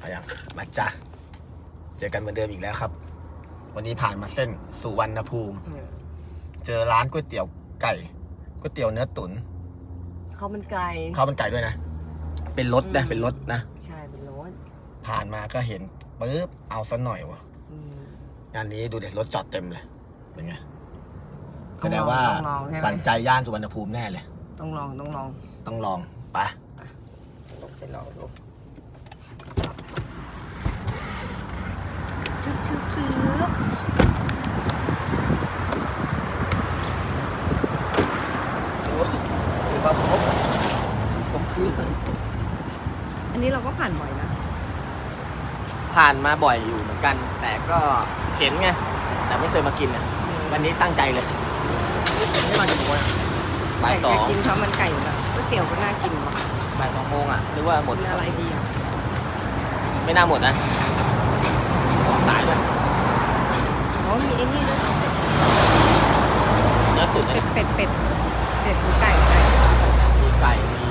มายังมาจ้ะเจอกันเหมือนเดิมอีกแล้วครับ วันนี้ผ่านมาเส้นสุวรรณภูมิ เจอร้านก๋วยเตี๋ยวไก่ก๋วยเตี๋ยวเนื้อตุ๋นข้าวมันไก่ข้าวมันไก่ด้วยนะ เป็นรถนะอืมเป็นรถนะ ใช่เป็นรสผ่านมาก็เห็นปุ๊บเอาซะหน่อยวะอืมงานนี้ดูเด็ดรถจอดเต็มเลย เป็นไงต้แสองดลองงว่าต้องลองใช่ไหมขวัญใจย่านสุวรรณภูมิแน่เลย ต้องลองต้องลอง ต้องลองไปลงไปลองดู ชึบชึบชึบถือว่าครบครบเครื่องอันนี้เราก็ผ่านบ่อยนะ ผ่านมาบ่อยอยู่เหมือนกัน แต่ก็เห็นไง แต่ไม่เคยมากินอะวันนี้ตั้งใจเลยไม่มาจากโมงบ่ายสแต่องกินข้าวมันไก่อยู่แล้วก๋วยเตี๋ยวก็น่ากินว่ะบ่ายสองโมงอะหรือว่าหมดกินอะไรดีอะไม่น่าหมดนะของสายด้วย อ๋อมีไอ้นี่ด้วย เนื้อตุ๋น เป็ นะ ดเป็ดเป็ดเป็ดหรือไก่ไก่ มีไก่ มี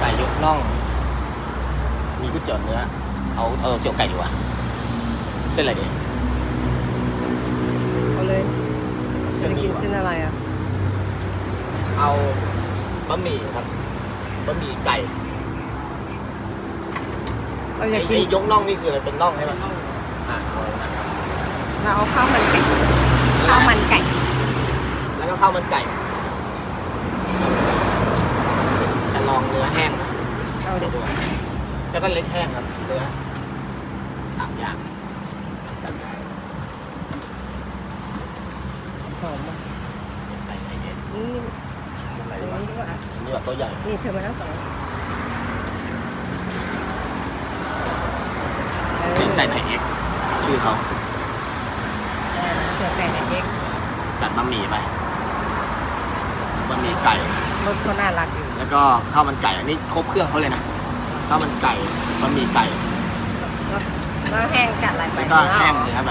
ไก่ยกน่อง มีก๋วยเตี๋ยวเนื้อ เอาเออเจียวไก่ดีกว่าเส้นอะไรดีเอาเลยเส้จะนนี้กินดีกว่าเส้นอะไรอะ เอาบะหมี่ครับบะหมี่ไก่เราอไอ้ยากกินไอ้ยกน่องนี่คืออะไรเป็นน่องใช่ไหมอ่าเอาเลยนะเราเอาข้าวมันไก่ข้าวมันไก่ แล้วก็ข้าวมันไก่จะลองเนื้อแห้งนะเอาเดี๋เดี๋ยยววดูแล้วก็เล็กแห้งครับเนื้อ สามอย่างจัดหอมอะใส่ในเอ็นนี่อะไรตรงวะนี้ด้วยอะอันนี่แบบตัวใหญ่นี่เธอมานั่งก่อนเป็นไก่ในเอ็กชื่อเขาเออเสือไก่ในเอ็กจัดบะหมี่ไปบะหมี่ไก่รสเขาน่ารักอยู่แล้วก็ข้าวมันไก่อันนี้ครบเครื่องเขาเลยนะข้าวมันไก่บะหมี่ไก่ แล้วแห้งกัดอะไรไปแล้วก็แห้งเนื้อไป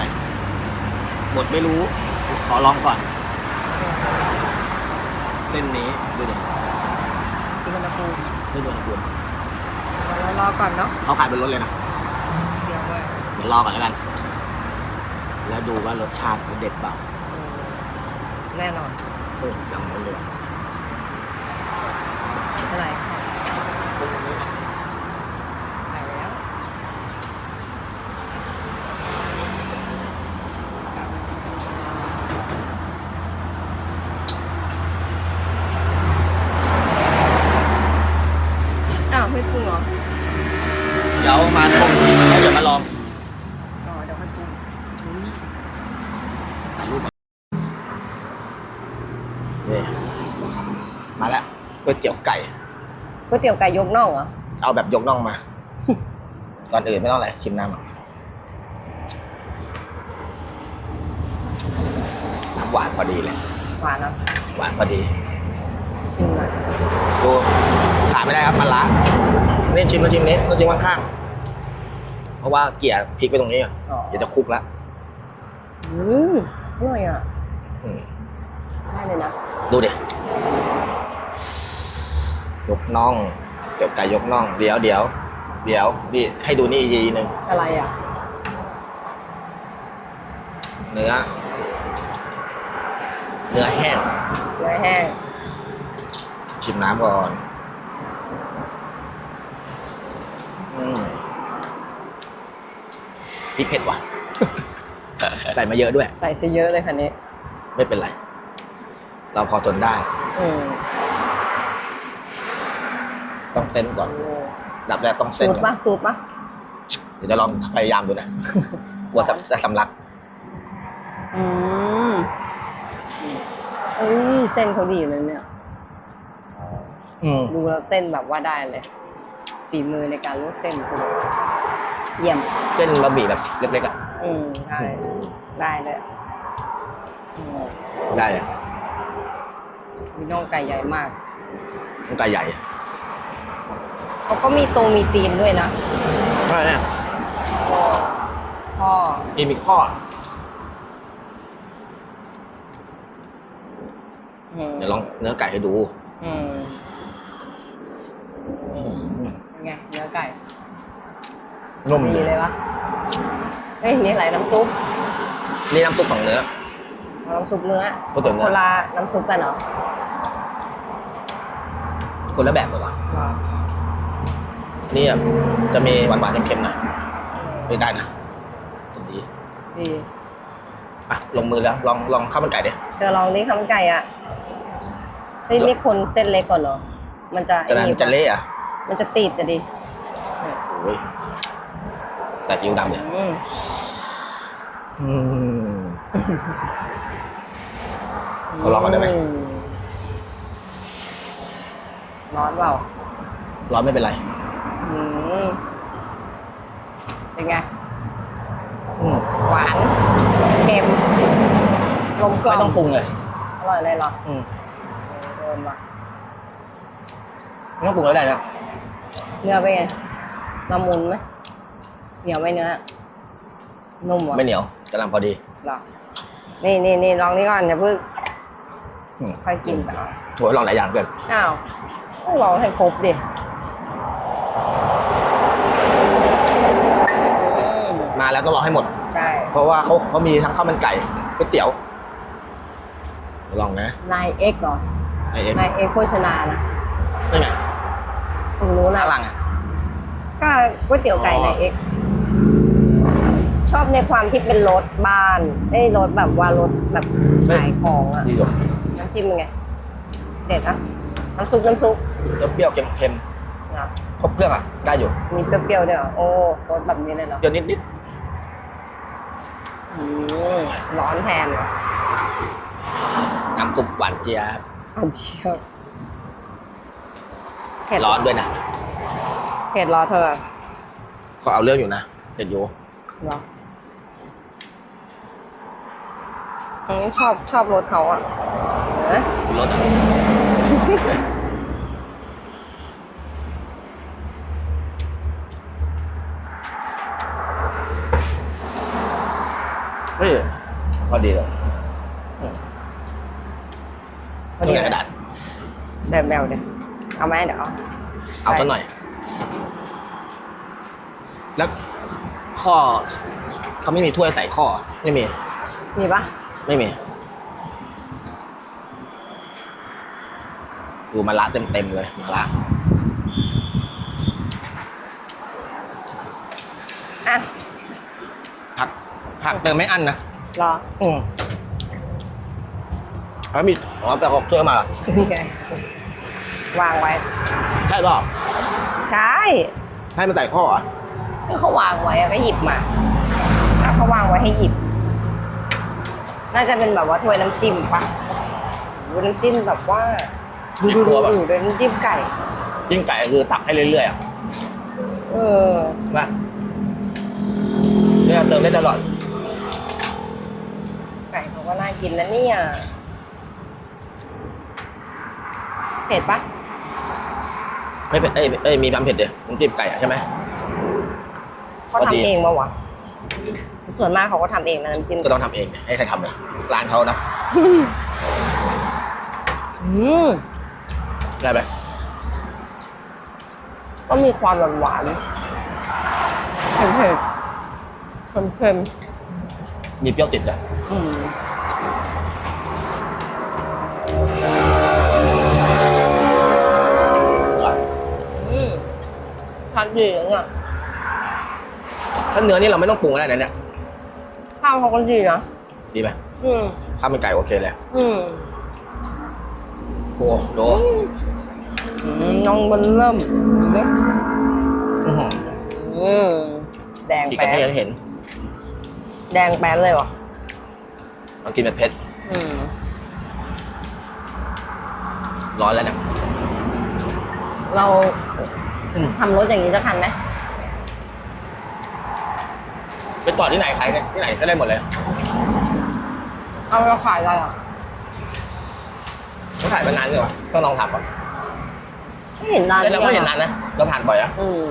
หมดไม่รู้ ขอลองก่อน เส้นนี้ดูดิจิงกะปูดูดิคุณเรารอก่อนเนาะเขาขายเป็นรถเลยนะเดี๋ยวว่าเดี๋ยวรอก่อนแล้วกัน แล้วดูว่ารสชาติมันเด็ดเปล่าแน่นอนเออยังไม่เลย อะไรไปแล้วอ้าวไม่ปรุงเหรอ เดี๋ยวมาชมแล้วเดี๋ยวมาลอง อ๋อเดี๋ยวค่อยปรุงอุ๊ย รูปมานี่มาแล้ว ก๋วยเตี๋ยวไก่ก๋วยเตี๋ยวไก่ยกน่องเหรอ เอาแบบยกน่องมา ก่อนอื่นไม่ต้องอะไรชิมน้ำก่อนน้ำหวานพอดีเลยหวานเนอะหวานพอดีชิมหน่อยดูขาดไม่ได้ครับปลาร้านี่ชิมมาชิมนี้ต้องชิมข้างๆเพราะว่าเกี่ยพริกไปตรงนี้อะอ๋อ เดี๋ยวจะคลุกแล้วอืมอร่อยอะ อืมได้เลยนะ ดูดิ ยกน่องเกี่ยวไก่ยกน่อง เดี๋ยวเดี๋ยวเดี๋ยวนี่ให้ดูนี่อีกทีหนึ่งอะไรอะ เนื้อ เนื้อแห้ง เนื้อแห้ง ชิมน้ำก่อนอืมพริกเผ็ดว่ะ ใส่มาเยอะด้วย ใส่ซะเยอะเลยคันนี้ ไม่เป็นไร เราพอทนได้ อืม ต้องเส้นก่อนดับแรกต้องสูเส้นตรก่อปะนสูตรปะเดี๋ยวจะลองพยายามดูนะ กลัวจะจะสำลักอืมเอ้ยเส้นเขาดีเลยเนี่ย อืมดูแล้วเส้นแบบว่าได้เลย ฝีมือในการลวกเส้นคุณเยี่ยม เส้นบะหมี่แบบเล็กๆอะอืมได้ได้เลยอืมได้เลยมีน่องไก่ใหญ่มาก ต้องไก่ใหญ่ เขาก็มีตรงมีตีนด้วยนะใช่เนี่ยพ่อมีมีข้อ อืมเดี๋ยวลองเนื้อไก่ให้ดูอืมอืมเป็นไงเนื้อไก่นุ่มดีดีเลยวะเฮ้ยนี่อะไรน้ำซุปนี่น้ำซุปของเนื้อ น้ำซุปเนื้อก๋วยเตี๋ยวเนื้อ คนละน้ำซุปกันเหรอคนละแบบเลยว่ะ เหรอนี่อะจะมีหวานๆเค็มๆหน่อยไม่ได้นะดีดีอะลงมือแล้ว ลองลองข้าวมันไก่ดิเธอลองดิข้าวมันไก่อะเฮ้ยไม่คนเส้นเล็กก่อนเหรอมันจะจะไอ้มันนี่จะเละอะ มันจะติดอะดิโอ้ยแต่ยิ้วดำเลยอืมอืมขอลองก่อนได้ไหมร้อนเปล่าร้อนไม่เป็นไรอืม เป็นไงอืมหวานเค็มกลมกล่อไม่มต้องปรุงเลย อร่อยเลยเหรออืมโดนว่ะไม่ต้องปรุงแล้วได้นะเนื้อเป็นไงละมุนไหมเหนียวไหมเนื้อ นุ่มเหรอไม่เหนียวกำลังพอดีเหรอนี่นี่นี่ลองนี่ก่อนอย่าเพิ่งอืมค่อยกินไปเอาโหลองหลายอย่างเกินอ้าวต้องลองให้ครบดิอืม มา แล้วต้องรอให้หมด ใช่เพราะว่าเขาเขามีทั้งข้าวมันไก่ก๋วยเตี๋ยว ลองนะนายเอ็กเหรอไอเอ็มนายเอ็กโภชนานะนี่ไงตรงนู้นหน้านะลังอะ ก็ก๋วยเตี๋ยวไก่อ๋อนายเอ็กชอบในความที่เป็นรถบ้านไอ้ยรถแบบว่ารถแบบขายของอะดีกว่าน้ำจิ้มเป็นไง เด็ดอะน้ำซุปน้ำซุปเปรี้ยวๆเค็มนะๆครบเครื่องอะได้อยู่มีเปรี้ยวๆด้วยเหรอโอ้ซดแบบนี้เลยเหรอเปรี้ยวนิด อืมร้อนแทนเหรอๆน้ำซุปหวานเจี๊ยบอันเชียวเผ็ดร้อนด้วยนะ เผ็ดรอเธอก็เอาเรื่องอยู่นะเผ็ดอยู่เหรออันนี้ชอบชอบรถเขาอะนะรสอะ ฮ้ยพอดีเลยพอดีนี่ไงกระดาษแบบแบบเดี๋ยวเอาไหมเดี๋ยวเอาเอาสักหน่อย แล้วข้อเขาไม่มีถ้วยใส่ข้อ ไม่มี มีปะไม่มีดูมาละเต็มเต็มๆเลยมาละอะผัก ผักเติมไม่อั้นนะรอ อืมแล้วมีอ๋อแต่เขาถ้วยมาเหรอนี่ไงวางไว้ ใช่เปล่าใช่ให้มันใส่ข้อเหรอะก็เขาวางไว้อะก็หยิบมาถ้าเขาวางไว้ให้หยิบ น่าจะเป็นแบบว่าถ้วยน้ำจิ้มปะโอ้โหน้ำจิ้มแบบว่าดูดูดูดูด้วยน้ำจิ้มไก่ ยิ่งไก่คือตักให้เรื่อยๆอะเออว่าเนี่ยเติมได้ตลอดไก่เขา ก็น่ากินนะเนี่ยเผ็ดปะไม่เผ็ดเอ้ยเอ้ยมีความเผ็ดเดียวน้ำจิ้มไก่อะใช่ไหมเขาพอดีทำเองปะวะส่วนมากเขาก็ทำเองนะน้ำจิ้มก็ต้องทำเองไงให้ใครทำล่ะร้านเขานะอืมได้ไหมก็มีความหวานหวานๆเผ็ดๆเค็มมีเปรี้ยวติดอะๆอืมักดีอย่างเงี้ยถ้าเนื้อนี่เราไม่ต้องปรุงอะไรเนี่ยข้าวเขาก็ดีนะดีไหมอืมข้าวมันไก่โอเคเลยอืมโอ้โหอืมน้องมันเริ่มดูดิอื้อหืออืมแดงอีกกระแป๊เทียดมเห็น แดงแป๊ดเลยวะลองกินแบบเผ็ดอืมร้อนแล้วเนี่ยเรา ทำรถอย่างนี้จะทันไหมไปต่อที่ไหนขายที่ไหนก็ได้หมดเลยเอาเราขายอะไรอะต้องขายมานานเลยวะต้องลองทำก่อนไม่เห็นนานแต่เราก็เห็นอะนานนะเราผ่านบ่อยอะอืม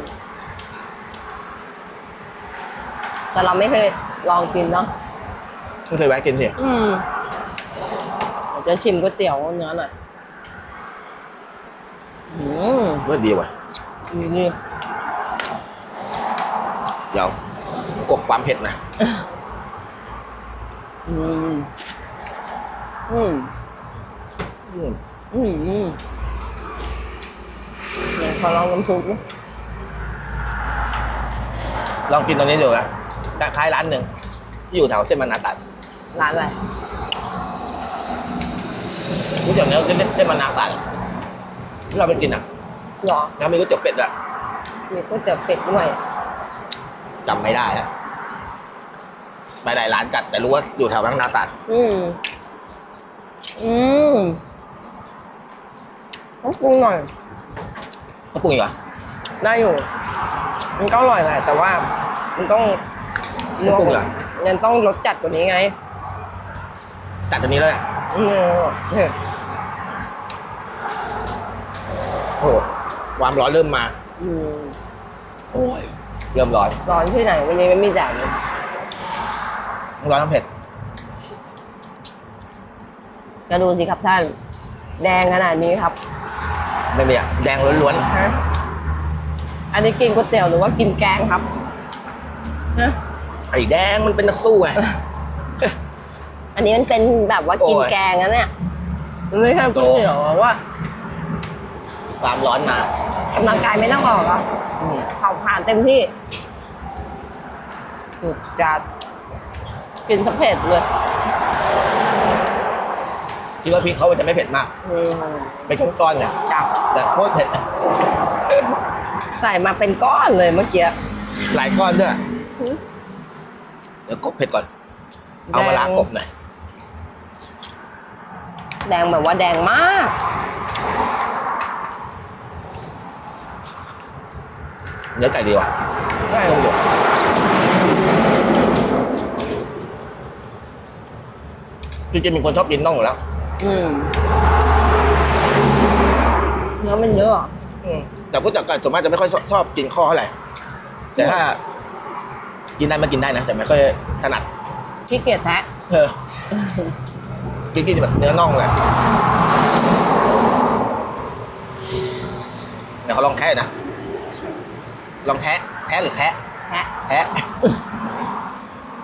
แต่เราไม่เคยลองกินเนาะไม่เคยแวะกินสิอืมเดี๋ยวจะชิมก๋วยเตี๋ยวเนื้อหน่อยอืมรสดีว่ะ ดีดีเดี๋ยวกบความเผ็ดนะอืมอืมอืมอืมอืมเนี่ยขอลองน้ำซุปดิลองกินตรงนี้ดูนะคล้ายร้านหนึ่งที่อยู่แถวเส้นมันนาตัด ร้านอะไรก๋วยเตี๋ยวเนื้อเส้นเส้นมันนาตัดที่เราไปกินอะ หรอแล้วมีก๋วยเตี๋ยวเป็ดด้วยมีก๋วยเตี๋ยวเป็ดด้วยจำไม่ได้แล้วไปหลายร้านจัดแต่รู้ว่าอยู่แถวบางนาตัด อืม อืมต้องปรุงหน่อยก็ปรุงอีกเหรอได้อยู่ มันก็อร่อยแหละแต่ว่า มันต้องต้องปรุงเหรอมันต้องรสจัดกว่านี้ไง จัดตัวนี้เลยอะอืมเนี่ยโอ้โห ความร้อนเริ่มมา อืมโอ้ย เริ่มร้อน ร้อนที่ไหนวันนี้ไม่มีแดดเลยร้อนทั้งเผ็ด ก็ดูสิครับท่าน แดงขนาดนี้ครับไม่มีอะแดงล้วนฮะอันนี้กินก๋วยเตี๋ยวหรือว่ากินแกงครับฮะๆ ไอ้แดงมันเป็นนักสู้ไง อันนี้มันเป็นแบบว่ากินโอ้ย แกงนะเนี่ยมันไม่ใช่ก๋วยเตี๋ยวอะว่า ความร้อนมา กำลังกายไม่ต้องออกเหรอะอืมเผาผ่านเต็มที่สุดจัด กินสะเผ็ดเลยคิดว่าพริกเขาจะไม่เผ็ดมากอืมเป็นก้อนๆเนี่ยจับแต่โคตรเผ็ด ใส่มาเป็นก้อนเลยเมื่อกี้ หลายก้อนด้วยเดี๋ยวกบเผ็ดก่อน เอามาล้างกบหน่อย แดงแบบว่าแดงมาก เนื้อไก่ดีว่ะใช่ต้มอยู่จริงๆเป็นคนชอบกินน่องอยู่แล้วอืมเนื้อมันเยอะอะอืมแต่ผู้จัดการส่วนมากจะไม่ค่อยชอบชอบกินข้อเท่าไหร่แต่ถ้า กินได้มากินได้นะแต่ไม่ค่อยถนัดขี้เกียจแทะ เออกินกินแบบเนื้อน่องเลยเดี๋ยวเขาลองแคะนะ ลองแทะแทะหรือแคะแทะแคะ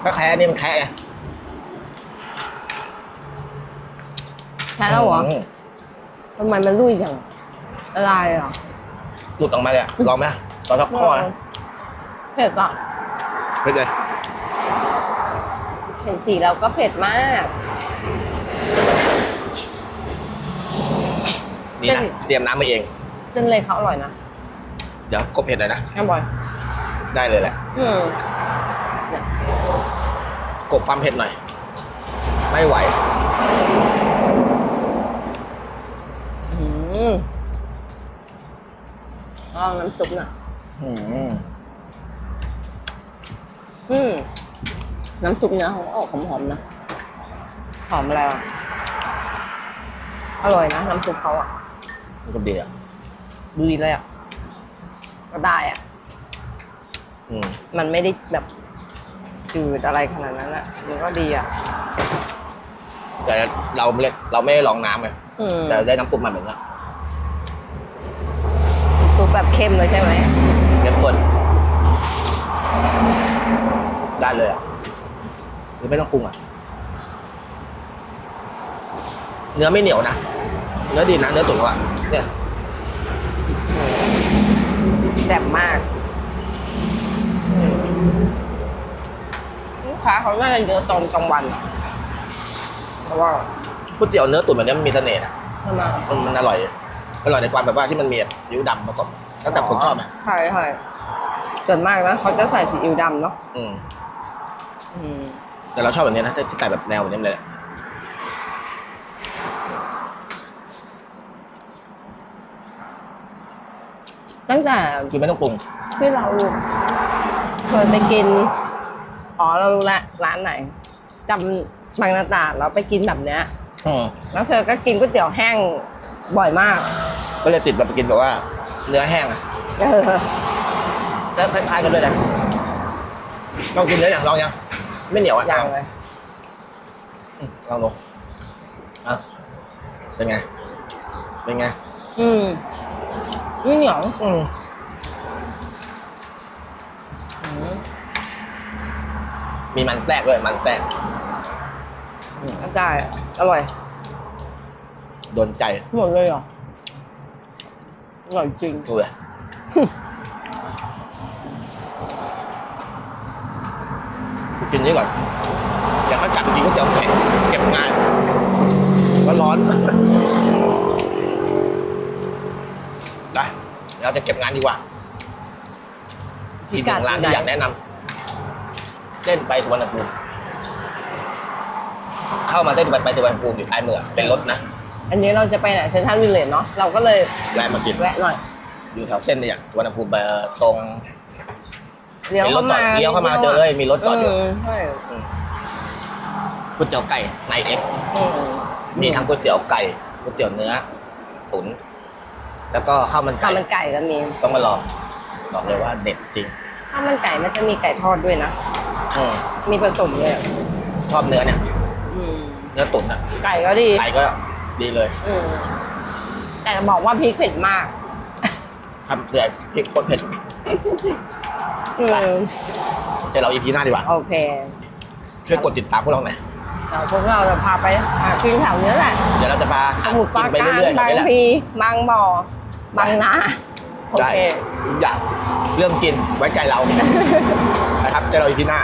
ถ้าแคะนี่มันแคะไงแทะแล้วเหรอมทำไมมันลุยจังอะไรอะหลุดออกมาเลยอะลองไหมตอนทับข้อนะเผ็ดอะเผ็ดเลยเห็นสีเราก็เผ็ดมากนี่เส้นะนเตรียมน้ำมาเองเส้นเล็กเขาอร่อยนะ เดี๋ยวกบเผ็ดเลยนะอร่อยได้เลยแหละ อืมกบความเผ็ดหน่อย ไม่ไหวอืมลองน้ำซุปหน่อยอืมอืมน้ำซุปเนื้อเขาออกหอมๆนะ หอมอะไรอะ อร่อยนะ น้ำซุปเขาอะมันก็ดีอะดีเลยอะ ก็ได้อะอืมมันไม่ได้แบบจืดอะไรขนาดนั้นอะมันก็ดีอะแต่เราไม่ได้เราไม่ได้ลองน้ำไงอืมแต่ได้น้ำซุปมาแบบนี้ซุปแบบเข้มเลยใช่ไหมเข้มข้นได้เลยอะหรือไม่ต้องปรุงอะ เนื้อไม่เหนียวนะ เนื้อดีนะ เนื้อตุ๋นเขาอะเนี่ย แซ่บมากลูกค้าเขาน่าจะเยอะตอนกลางวันอะเพราะว่าก๋วยเตี๋ยวเนื้อตุ๋นแบบนี้มันมีเสน่ห์นะทำไมมันมันอร่อย อร่อยในความแบบว่าที่มันมีแบบยิ้วดำประกอบตั้งแต่คนชอบไหมใช่ใช่ส่วนมากนะเขาจะใส่ซีอิ๊วดำเนาะอืม อืม แต่เราชอบแบบนี้นะที่ใส่แบบแนวแบบนี้เลย ตั้งแต่คือไม่ต้องปรุงที่เราเคยไปกิน อ๋อเรารู้ละร้านไหนจำบางนาตราดเราไปกินแบบเนี้ยอืมแล้วเธอก็กินก๋วยเตี๋ยวแห้งบ่อยมากก็เลยติดแบบไปกินแบบว่า เนื้อแห้งอะเออแล้วคล้ายๆกันด้วยนะลองกินเนื้ออย่างลองยังไม่เหนียวอะอย่างเลยอืมลองดูอะเป็นไงเป็นไง อืม นี่เหนียวอืมอืมมีมันแทรกด้วยมันแทรกได้อร่อย โดนใจ หมดเลยเหรอ อร่อยจริงดูเลยกินนี้ก่อนเดี๋ยวเขาจับกินก๋วยเตี๋ยวแขกเก็บงานก็ร้อน เราจะเก็บงานดีกว่าอีกหนึ่งร้านที่อยากแนะนำเส้นไปสุวรรณภูมิเข้ามาเส้นไปไปสุวรรณภูมิอยู่ท้ายเมืองเป็นรถนะอันนี้เราจะไปไหนเซนทรัลวิลเลจเนาะเราก็เลยแวะมากินแวะหน่อย อยู่แถวเส้นเนี่ยสุวรรณภูมิไปตรงเลี้ยวเข้ามาเลี้ยวเข้ามาเจอเลยมีรถจอดอยู่มใช่อืมก๋วยเตี๋ยวไก่ในเอ็กอืมมีทั้งก๋วยเตี๋ยวไก่ก๋วยเตี๋ยวเนื้อตุ๋น แล้วก็ข้าวมันข้าไก่วมันไก่ก็มี ต้องมาลองบอกเลยว่าเด็ดจริงข้าวมันไก่น่าจะมีไก่ทอดด้วยนะอืมมีผสมเลยอะชอบเนื้อเนี่ยอืมเนื้อตุ๋นอะไก่ก็ดีไก่ก็ดีเลยอืมแต่จะบอกว่าพริกเผ็ดมากทำเปื่อยพริกโคตรเผ็ดอืมเจะเราอีพีหน้าดีกว่าโอเค ช่วยกดติดตามพวกเราหน่อยเดี๋ยวพวกเราจะพาไปหากินแถวเนี้ยแหละเดี๋ยวเราจะพาสมุทรปรากินไปการเรื่อยๆแถวบางนี้แหละพลีบางบ่อ บางนาโอได้เค ทุกอย่างเรื่องกินไว้ใจเรา นะครับเจอเราอีพีหน้า